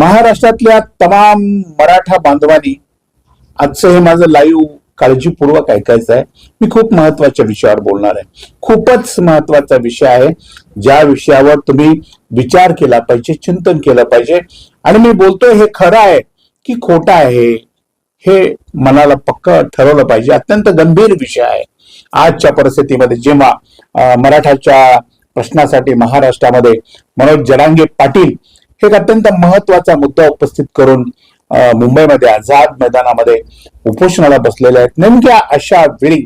महाराष्ट्रातल्या तमाम मराठा बांधवांनी आजचं हे माझं लाईव्ह काळजीपूर्वक ऐकायचं आहे. मी खूप महत्त्वाच्या विषयावर बोलणार आहे. खूपच महत्त्वाचा विषय आहे. ज्या विषयावर तुम्ही विचार केला पाहिजे चिंतन केलं पाहिजे. आणि मी बोलतोय हे खरं आहे की खोटं आहे हे मनाला पक्क ठरवलं पाहिजे. अत्यंत गंभीर विषय आहे. आजच्या परिस्थितीमध्ये जेव्हा मराठाच्या प्रश्नासाठी महाराष्ट्रामध्ये मनोज जरांगे पाटील एक अत्यंत महत्त्वाचा मुद्दा उपस्थित करून मुंबईमध्ये आझाद मैदानामध्ये उपोषणाला बसलेले आहेत. नेमक्या अशा वेळी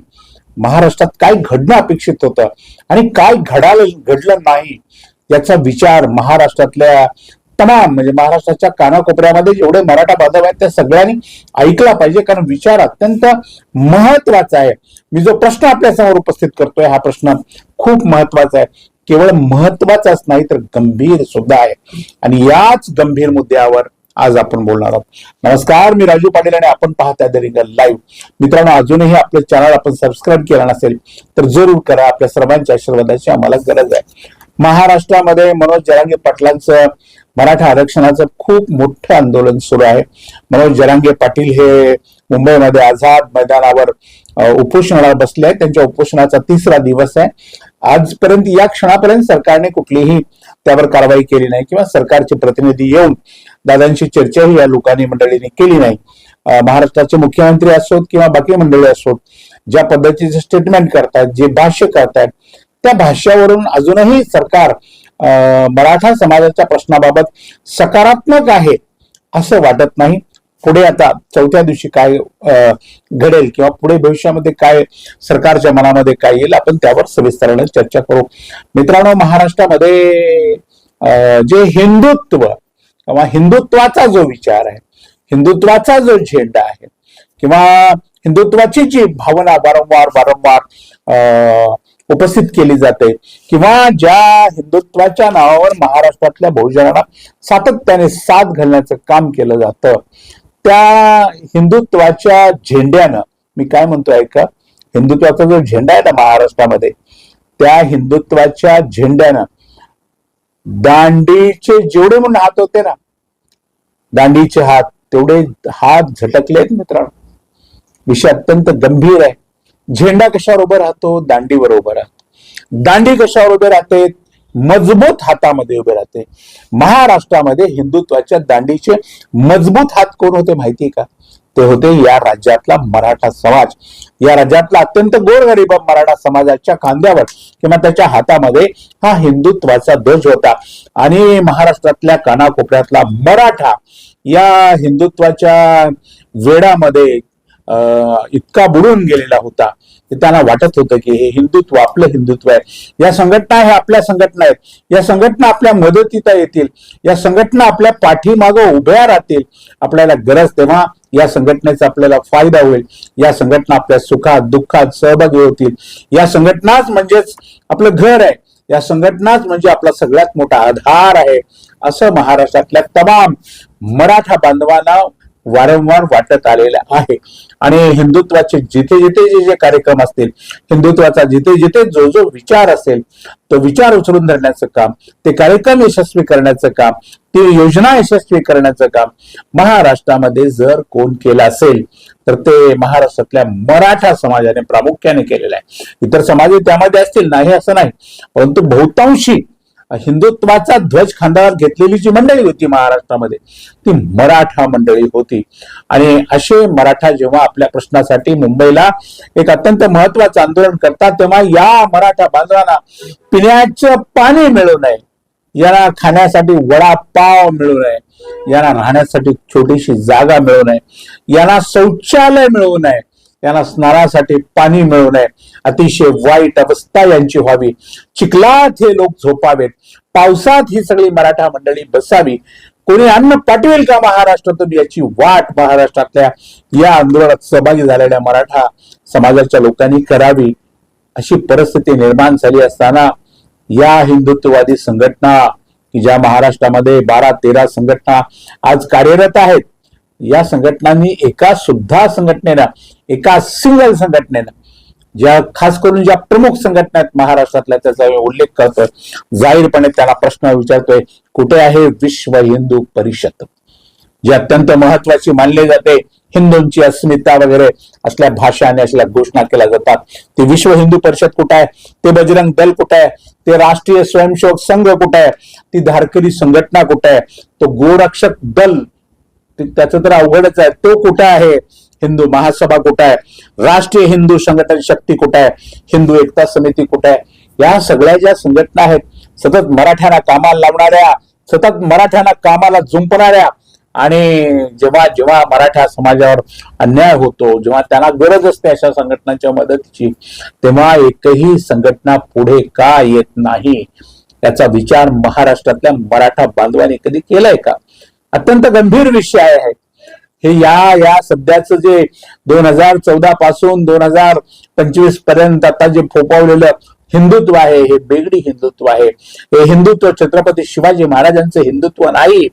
महाराष्ट्रात काय घडणं अपेक्षित होतं आणि काय घडालं घडलं नाही याचा विचार महाराष्ट्रातल्या तमाम म्हणजे महाराष्ट्राच्या कानाकोपऱ्यामध्ये जेवढे मराठा बांधव आहेत त्या सगळ्यांनी ऐकला पाहिजे. कारण विचार अत्यंत महत्त्वाचा आहे. मी जो प्रश्न आपल्यासमोर उपस्थित करतोय हा प्रश्न खूप महत्त्वाचा आहे. केवळ महत्वाचाच नाही तर गंभीर सुद्धा आहे. आणि याच गंभीर मुद्द्यावर आज आपण बोलणार आहोत. नमस्कार मी राजू पाटील आणि आपण पाहताय द रिंगल लाईव्ह. मित्रांनो अजूनही आपलं चॅनल आपण सबस्क्राईब केला नसेल तर जरूर करा. आपल्या सर्वांच्या आशीर्वादाची आम्हाला गरज आहे. महाराष्ट्रामध्ये मनोज जरांगे पाटलांचं मराठा आरक्षणाचं खूप मोठं आंदोलन सुरू आहे. मनोज जरांगे पाटील हे मुंबईमध्ये आझाद मैदानावर उपोषणाला बसले आहेत. त्यांच्या उपोषणाचा तिसरा दिवस आहे. आजपर्यंत या क्षणापर्यंत सरकारने कुठलीही त्यावर कारवाई केली नाही किंवा सरकारचे प्रतिनिधी येऊन दादांशी चर्चाही या लोकांनी मंडळीने केली नाही. महाराष्ट्राचे मुख्यमंत्री असोत किंवा बाकी मंडळी असोत ज्या पद्धतीचे स्टेटमेंट करतात जे भाष्य करतात त्या भाष्यावरून अजूनही सरकार मराठा समाजाच्या प्रश्नाबाबत सकारात्मक आहे असं वाटत नाही. पुढे आता चौथ्या दिवशी काय घडेल किंवा पुढे भविष्यामध्ये काय सरकारच्या मनामध्ये काय येईल आपण त्यावर सविस्तराने चर्चा करू. मित्रांनो महाराष्ट्रामध्ये जे हिंदुत्व किंवा हिंदुत्वाचा जो विचार आहे हिंदुत्वाचा जो झेंडा आहे किंवा हिंदुत्वाची जी भावना वारंवार वारंवार उपस्थित केली जाते किंवा ज्या हिंदुत्वाच्या नावावर महाराष्ट्रातल्या बहुजनांना सातत्याने साथ घालण्याचं काम केलं जातं त्या हिंदुत्वाच्या झेंड्यानं मी काय म्हणतोय का हिंदुत्वाचा जो झेंडा आहे ना महाराष्ट्रामध्ये त्या हिंदुत्वाच्या झेंड्यानं दांडीचे जेवढे म्हणून हात होते ना दांडीचे हात तेवढे हात झटकले आहेत मित्रांनो. विषय अत्यंत गंभीर आहे. झेंडा कशावर उभं राहतो? दांडीवर उभं राहतो. दांडी कशावर उभे राहते? मजबूत हातामध्ये उभे राहते. महाराष्ट्रामध्ये हिंदुत्वाच्या दांडीचे मजबूत हात कोण होते माहिती का? ते होते या राज्यातला मराठा समाज. या राज्यातला अत्यंत गोरगरीब मराठा समाजाच्या खांद्यावर किंवा त्याच्या हातामध्ये हा हिंदुत्वाचा ध्वज होता. आणि महाराष्ट्रातल्या कानाकोपऱ्यातला मराठा या हिंदुत्वाच्या वेडामध्ये अं, इतका बुडून गेलेला होता. त्यांना वाटत होतं की हे हिंदुत्व आपलं हिंदुत्व आहे. या संघटना हे आपल्या संघटना आहेत. या संघटना आपल्या मदतीत येतील. या संघटना आपल्या पाठीमागं उभ्या राहतील. आपल्याला गरज तेव्हा या संघटनेचा आपल्याला फायदा होईल. या संघटना आपल्या सुखात दुःखात सहभागी होतील. या संघटनाच म्हणजेच आपलं घर आहे. या संघटनाच म्हणजे आपला सगळ्यात मोठा आधार आहे. असं महाराष्ट्रातल्या तमाम मराठा बांधवांना वारंवार वाटत आलेलं आहे. आणि हिंदुत्वाचे जिथे जिथे जे जे कार्यक्रम असतील हिंदुत्वाचा जिथे जिथे जो जो विचार असेल तो विचार उचलून धरण्याचं काम ते कार्यक्रम यशस्वी करण्याचं काम ती योजना यशस्वी करण्याचं काम महाराष्ट्रामध्ये जर कोण केलं असेल तर ते महाराष्ट्रातल्या मराठा समाजाने प्रामुख्याने केलेलं आहे. इतर समाज त्यामध्ये असतील नाही असं नाही. परंतु बहुतांशी हिंदुत्वाचा ध्वज खांद्यावर घेतलेली जी मंडळी होती महाराष्ट्रामध्ये ती मराठा मंडळी होती. आणि असे मराठा जेव्हा आपल्या प्रश्नासाठी मुंबईला एक अत्यंत महत्वाचं आंदोलन करतात तेव्हा या मराठा बांधवांना पिण्याचं पाणी मिळू नये यांना खाण्यासाठी वडापाव मिळू नये यांना राहण्यासाठी छोटीशी जागा मिळू नये यांना शौचालय मिळू नये यांना स्नानासाठी पाणी मिळू नये. अतिशय वाईट अवस्था यांची व्हावी. चिखलात हे लोक झोपावेत. पावसात ही सगळी मराठा मंडळी बसावी. कोणी अन्न पाठवेल का महाराष्ट्रातून? याची वाट महाराष्ट्रातल्या या आंदोलनात सहभागी झालेल्या मराठा समाजाच्या लोकांनी करावी. अशी परिस्थिती निर्माण झाली असताना या हिंदुत्ववादी संघटना की ज्या महाराष्ट्रामध्ये बारा तेरा संघटना आज कार्यरत आहेत या संघटनांनी एका सुद्धा संघटनेनं एका सिंगल संघटनेनं ज्या खास करून ज्या प्रमुख संघटना आहेत महाराष्ट्रातल्या त्याचा मी उल्लेख करतोय जाहीरपणे त्यांना प्रश्न विचारतोय कुठे आहे विश्व हिंदू परिषद? जी अत्यंत महत्वाची मानली जाते हिंदूंची अस्मिता वगैरे असल्या भाषा आणि असल्या घोषणा केल्या जातात. ते विश्व हिंदू परिषद कुठं आहे? ते बजरंग दल कुठं आहे? ते राष्ट्रीय स्वयंसेवक संघ कुठं आहे? ती धारकरी संघटना कुठं आहे? तो गोरक्षक दल त्याचं तर अवघडच आहे. तो कुठं आहे? हिंदू महासभा कुठं आहे? राष्ट्रीय हिंदू संघटन शक्ती कुठं आहे? हिंदू एकता समिती कुठं आहे? या सगळ्या ज्या संघटना आहेत सतत मराठ्यांना कामाला लावणाऱ्या सतत मराठ्यांना कामाला जुंपणाऱ्या आणि जेव्हा जेव्हा मराठा समाजावर अन्याय होतो जेव्हा त्यांना गरज असते अशा संघटनांच्या मदतीची तेव्हा एकही संघटना पुढे का येत नाही? याचा विचार महाराष्ट्रातल्या मराठा बांधवांनी कधी केलाय का? अत्यंत गंभीर विषय आहे. हे या या सध्याचं जे दोन हजार चौदा पासून दोन हजार पंचवीसपर्यंत आता जे फोपावलेलं हिंदुत्व आहे हे बेगडी हिंदुत्व आहे. हे हिंदुत्व छत्रपती शिवाजी महाराजांचं हिंदुत्व नाही.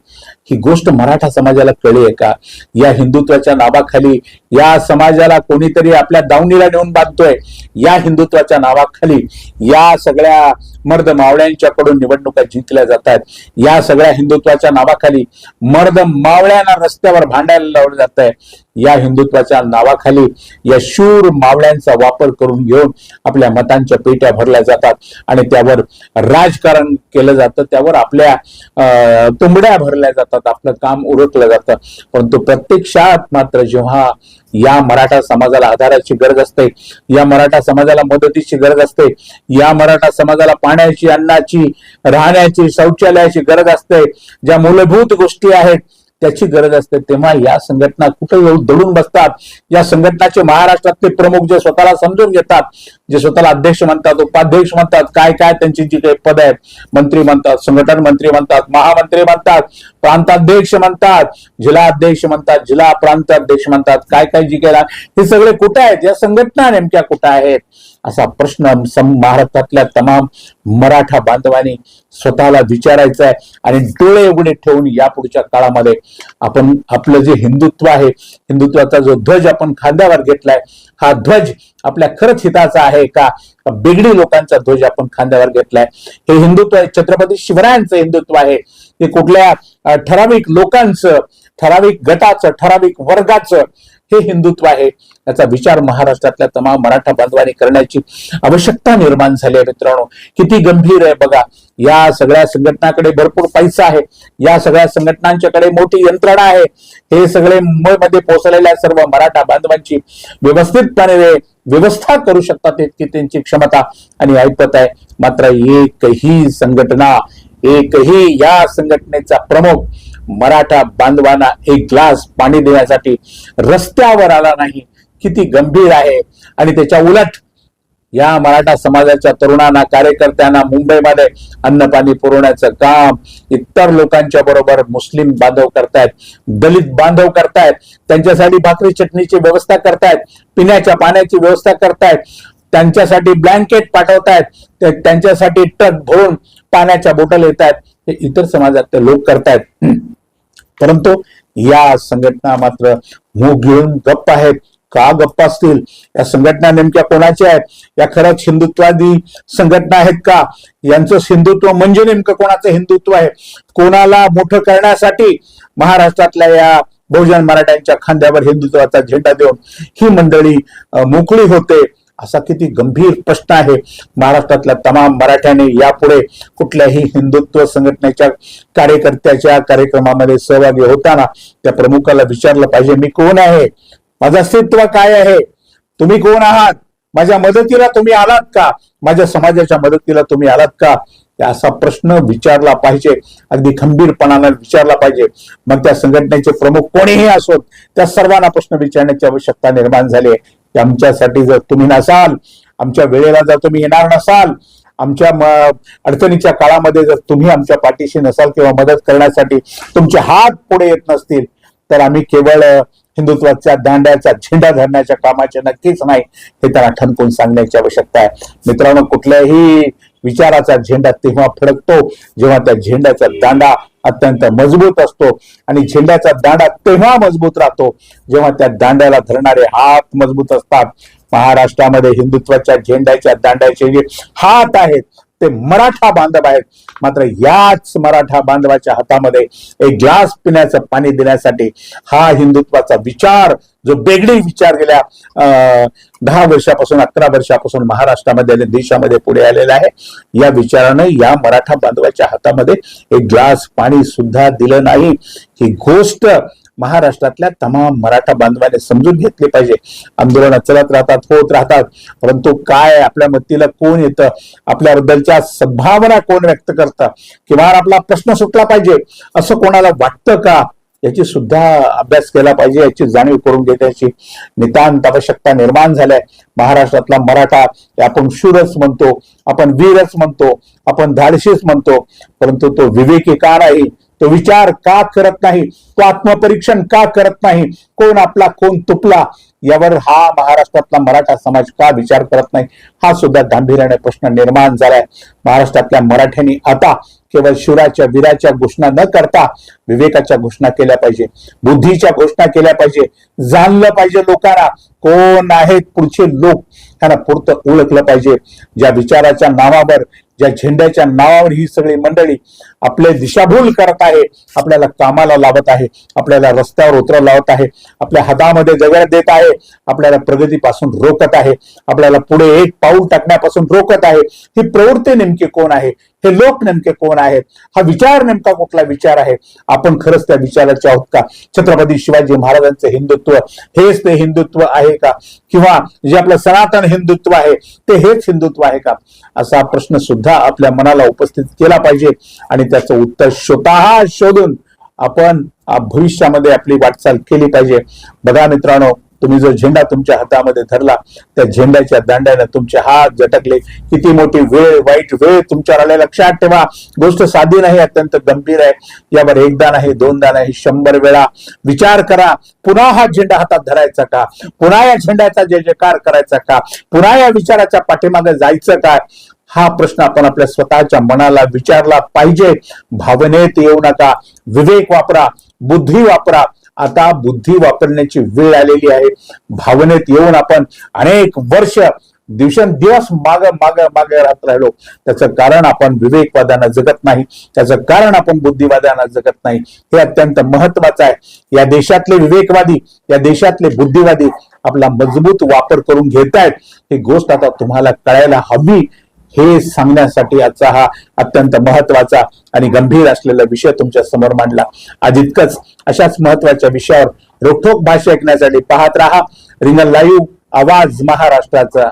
ही गोष्ट मराठा समाजाला कळली आहे का? या हिंदुत्वाच्या नावाखाली या समाजाला कोणीतरी आपल्या दावणीला नेऊन बांधतोय या हिंदुत्वाच्या नावाखाली या सगळ्या मर्द मावळ्यांच्याकडून निवडणुका जिंकल्या जातात. या सगळ्या हिंदुत्वाच्या नावाखाली मर्द मावळ्यांना रस्त्यावर भांडायला लावलं जात आहे या हिंदुत्वाच्या नावाखाली या शूर मावळ्यांचा वापर करून घेऊन आपल्या मतांच्या पेट्या भरल्या जातात आणि त्यावर राजकारण केलं जातं. त्यावर आपल्या अं, तुंबड्या भरल्या जातात. आपलं काम उरकलं जातं. परंतु प्रत्यक्षात मात्र जेव्हा या मराठा समाजाला आधाराची गरज असते या मराठा समाजाला मदतीची गरज असते या मराठा समाजाला पाण्याची अन्नाची राहण्याची शौचालयाची गरज असते ज्या मूलभूत गोष्टी आहेत त्याची गरज असते तेव्हा या संघटना कुठे येऊन दडून बसतात? या संघटनाचे महाराष्ट्रातले प्रमुख जे स्वतःला समजून घेतात जे स्वतःला अध्यक्ष म्हणतात उपाध्यक्ष म्हणतात काय काय त्यांची जी काही पद आहेत मंत्री म्हणतात संघटन मंत्री म्हणतात महामंत्री म्हणतात प्रांताध्यक्ष म्हणतात जिल्हा अध्यक्ष म्हणतात जिल्हा प्रांत अध्यक्ष म्हणतात काय काय जी काही हे सगळे कुठे आहेत? या संघटना नेमक्या कुठे आहेत? असा प्रश्न महाराष्ट्रातल्या तमाम मराठा बांधवांनी स्वतःला विचारायचा आहे आणि डोळे उघडे ठेवून यापुढच्या काळामध्ये आपण आपलं जे हिंदुत्व आहे हिंदुत्वाचा जो ध्वज आपण खांद्यावर घेतलाय हा ध्वज आपल्या खरंच हिताचा आहे का? बिगडी लोकांचा ध्वज आपण खांद्यावर घेतलाय? हे हिंदुत्व आहे, छत्रपती शिवरायांचं हिंदुत्व आहे. ते कुठल्या ठराविक लोकांचं ठराविक गटाचं ठराविक वर्गाचं हे हिंदुत्व आहे. याचा विचार महाराष्ट्रातल्या तमाम मराठा बांधवांनी करण्याची आवश्यकता निर्माण झाली आहे मित्रांनो. किती गंभीर आहे बघा. या सगळ्या संघटनाकडे भरपूर पैसा आहे. या सगळ्या संघटनांच्याकडे मोठी यंत्रणा आहे. हे सगळे मुंबईमध्ये पोहोचलेल्या सर्व मराठा बांधवांची व्यवस्थितपणे व्यवस्था करू शकतात इतकी त्यांची क्षमता आणि ऐपत आहे. मात्र एकही संघटना एकही या संघटनेचा प्रमुख मराठा बांधवांना एक ग्लास पाणी देण्यासाठी रस्त्यावर आला नाही. किती गंभीर आहे. आणि त्याच्या उलट या मराठा समाजाच्या तरुणांना कार्यकर्त्यांना मुंबईमध्ये अन्न पाणी पुरवण्याचं काम इतर लोकांच्या बरोबर मुस्लिम बांधव करतायत दलित बांधव करतायत त्यांच्यासाठी भाकरी चटणीची व्यवस्था करतायत पिण्याच्या पाण्याची व्यवस्था करतायत त्यांच्यासाठी ब्लँकेट पाठवतायत त्यांच्यासाठी ट्रक भरून पाण्याच्या बोटल येत आहेत हे इतर समाजातले लोक करतायत. परंतु या संघटना मात्र मूग घेऊन गप्प आहेत. का गप्प असतील? या संघटना नेमक्या कोणाच्या आहेत? या खरंच हिंदुत्वादी संघटना आहेत का? यांचं हिंदुत्व म्हणजे नेमकं कोणाचं हिंदुत्व आहे? कोणाला मोठं करण्यासाठी महाराष्ट्रातल्या या बहुजन मराठ्यांच्या खांद्यावर हिंदुत्वाचा झेंडा देऊन ही मंडळी मोकळी होते. असा किती गंभीर प्रश्न आहे. महाराष्ट्रातल्या तमाम मराठ्यांनी यापुढे कुठल्याही हिंदुत्व संघटनेच्या कार्यकर्त्याच्या कार्यक्रमामध्ये सहभागी होताना त्या प्रमुखाला विचारलं पाहिजे मी कोण आहे? माझं अस्तित्व काय आहे? तुम्ही कोण आहात? माझ्या मदतीला तुम्ही आलात का? माझ्या समाजाच्या मदतीला तुम्ही आलात का? असा प्रश्न विचारला पाहिजे. अगदी खंबीरपणाने विचारला पाहिजे. मग त्या संघटनेचे प्रमुख कोणीही असोत त्या सर्वांना प्रश्न विचारण्याची आवश्यकता निर्माण झाली आहे. की आमच्यासाठी जर तुम्ही नसाल आमच्या वेळेला जर तुम्ही येणार नसाल आमच्या म- अडचणीच्या काळामध्ये जर तुम्ही आमच्या पाठीशी नसाल किंवा मदत करण्यासाठी तुमचे हात पुढे येत नसतील तर आम्ही केवळ हिंदुत्वाच्या दांड्याचा झेंडा धरण्याच्या कामाचे नक्कीच नाही हे त्यांना ठणकून सांगण्याची आवश्यकता आहे. मित्रांनो कुठल्याही विचाराचा झेंडा तेव्हा फडकतो जेव्हा त्या झेंड्याचा दांडा अत्यंत मजबूत असतो. आणि झेंड्याचा दांडा तेव्हा मजबूत राहतो जेव्हा त्या दांड्याला धरणारे हात मजबूत असतात. महाराष्ट्रामध्ये हिंदुत्वाच्या झेंड्याच्या दांड्याचे जे हात आहेत ते मराठा बांधव आहेत. मात्र याच मराठा बांधवाच्या हातामध्ये एक ग्लास पिण्याचं पाणी देण्यासाठी हा हिंदुत्वाचा विचार जो बेगडी विचार गेल्या दहा वर्षापासून अकरा वर्षापासून महाराष्ट्रामध्ये आणि देशामध्ये पुढे आलेला आहे. या विचारानं या मराठा बांधवाच्या हातामध्ये एक ग्लास पाणी सुद्धा दिलं नाही. ही गोष्ट महाराष्ट्रातल्या तमाम मराठा बांधवाने समजून घेतले पाहिजे. आंदोलन चलत राहतात होत राहतात. परंतु काय आपल्या मतीला कोण येतं? आपल्याबद्दलच्या सद्भावना कोण व्यक्त करतं? किंवा आपला प्रश्न सुटला पाहिजे. असं कोणाला वाटतं का? याची सुद्धा अभ्यास केला पाहिजे याची जाणीव करून घेण्याची नितांत आवश्यकता निर्माण झाल्या महाराष्ट्रातला मराठा आपण शूरच म्हणतो आपण वीरच म्हणतो आपण धाडशीच म्हणतो परंतु तो विवेकी का नाही? तो विचार का करत नाही? तो आत्मपरीक्षण का करत नाही? कोण आपला कोण तुपला यावर हा महाराष्ट्रातला मराठा समाज का विचार करत नाही? हा सुद्धा गांभीर्याने प्रश्न निर्माण झालाय. महाराष्ट्रातल्या मराठ्यांनी आता केवळ शिवराच्या वीराच्या घोषणा न करता विवेकाच्या घोषणा केल्या पाहिजे. बुद्धीच्या घोषणा केल्या पाहिजे. जाणलं पाहिजे लोकांना. कोण आहेत पुढचे लोक? त्यांना पुरतं ओळखलं पाहिजे. ज्या विचाराच्या नावावर ज्या झेंड्याच्या नावावर ही सगळी मंडळी आपले दिशाभूल करत आहे आपल्याला कामाला लावत आहे आपल्याला रस्त्यावर उतरव लावत आहे आपल्या हातामध्ये जगत देत आहे आपल्याला प्रगतीपासून रोखत आहे आपल्याला पुढे एक पाऊल टाकण्यापासून रोखत आहे. ही प्रवृत्ती नेमकी कोण आहे? हे लोक नेमके कोण आहेत? हा विचार नेमका कुठला विचार आहे? आपण खरंच त्या विचाराचे आहोत का? छत्रपती शिवाजी महाराजांचे हिंदुत्व हेच ते हिंदुत्व आहे का? किंवा जे आपलं सनातन हिंदुत्व आहे ते हेच हिंदुत्व आहे का? असा प्रश्न सुद्धा आपल्या मनाला उपस्थित केला पाहिजे. आणि त्याचं उत्तर स्वतः शोधून आपण भविष्यामध्ये आपली वाटचाल केली पाहिजे. बघा मित्रांनो तुम्ही जो झेंडा तुमच्या हातामध्ये धरला त्या झेंड्याच्या दांड्याने तुमचे हात झटकले. किती मोठी वेळ वाईट वेळ तुमच्यावर आले लक्षात ठेवा गोष्ट साधी नाही अत्यंत गंभीर आहे. यावर एकदा नाही दोनदा नाही शंभर वेळा विचार करा. पुन्हा हा झेंडा हातात धरायचा का? पुन्हा या झेंड्याचा जय जयकार करायचा का? पुन्हा या विचाराच्या पाठीमागे जायचं काय हा प्रश्न आपण आपल्या स्वतःच्या मनाला विचारला पाहिजे. भावनेत येऊ नका. विवेक वापरा. बुद्धी वापरा. आता बुद्धी वापरण्याची वेळ आलेली आहे. भावनेत येऊन आपण अनेक वर्ष दिवसेंदिवस माग माग मागे राहत राहिलो. त्याचं कारण आपण विवेकवादांना जगत नाही. त्याचं कारण आपण बुद्धिवादांना जगत नाही. हे अत्यंत महत्वाचं आहे. या देशातले विवेकवादी या देशातले बुद्धिवादी आपला मजबूत वापर करून घेत आहेत ही गोष्ट आता तुम्हाला कळायला हवी. हे सांगण्यासाठी आजचा हा अत्यंत महत्त्वाचा आणि गंभीर असलेला विषय तुमच्यासमोर मांडला. आज इतकंच. अशाच महत्त्वाच्या विषयावर रोखोक भाषा ऐकण्यासाठी पाहत राहा. रिंगल लाईव्ह आवाज महाराष्ट्राचा.